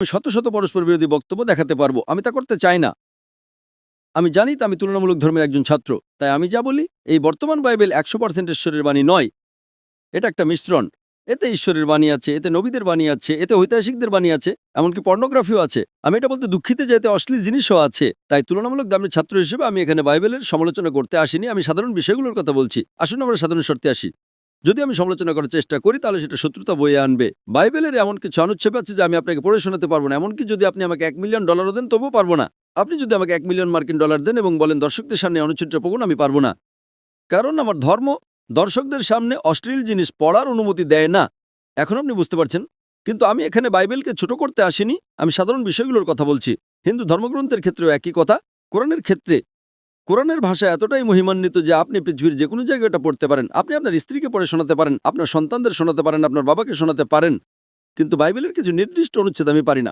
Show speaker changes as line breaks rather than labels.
আমি শত শত পরস্পর বিরোধী বক্তব্য দেখাতে পারব। আমি তা করতে চাই না। আমি জানি তো আমি তুলনামূলক ধর্মের একজন ছাত্র। তাই আমি যা বলি, এই বর্তমান বাইবেল একশো পার্সেন্ট ঈশ্বরের বাণী নয়। এটা একটা মিশ্রণ। এতে ঈশ্বরের বাণী আছে, এতে নবীদের বাণী আছে, এতে ঐতিহাসিকদের বাণী আছে, এমনকি পর্নোগ্রাফিও আছে। আমি এটা বলতে দুঃখিত যে এতে অশ্লীল জিনিসও আছে। তাই তুলনামূলক দামের ছাত্র হিসেবে আমি এখানে বাইবেলের সমালোচনা করতে আসিনি। আমি সাধারণ বিষয়গুলোর কথা বলছি। আসুন আমরা সাধারণ শর্তে আসি। যদি আমি সমালোচনা করার চেষ্টা করি, তাহলে সেটা শত্রুতা বয়ে আনবে। বাইবেলের এমন কিছু অনুচ্ছেপ আছে যে আমি আপনাকে পড়ে শোনাতে পারব না। এমনকি যদি আপনি আমাকে এক মিলিয়ন ডলারও দেন, তবুও পারব না। আপনি যদি আমাকে এক মিলিয়ন মার্কিন ডলার দেন এবং বলেন, দর্শকদের সামনে অনুচ্ছেদটা পড়ুন, আমি পারব না। কারণ আমার ধর্ম দর্শকদের সামনে অশ্লীল জিনিস পড়ার অনুমতি দেয় না। এখন আপনি বুঝতে পারছেন? কিন্তু আমি এখানে বাইবেলকে ছোট করতে আসিনি। আমি সাধারণ বিষয়গুলোর কথা বলছি। হিন্দু ধর্মগ্রন্থের ক্ষেত্রেও একই কথা। কোরআনের ক্ষেত্রে কোরআনের ভাষা এতটাই মহিমান্বিত যে আপনি পৃথিবীর যে কোনো জায়গায় এটা পড়তে পারেন। আপনি আপনার স্ত্রীকে পড়ে শোনাতে পারেন, আপনার সন্তানদের শোনাতে পারেন, আপনার বাবাকে শোনাতে পারেন। কিন্তু বাইবেলের কিছু নির্দিষ্ট অনুচ্ছেদ আমি পারি না।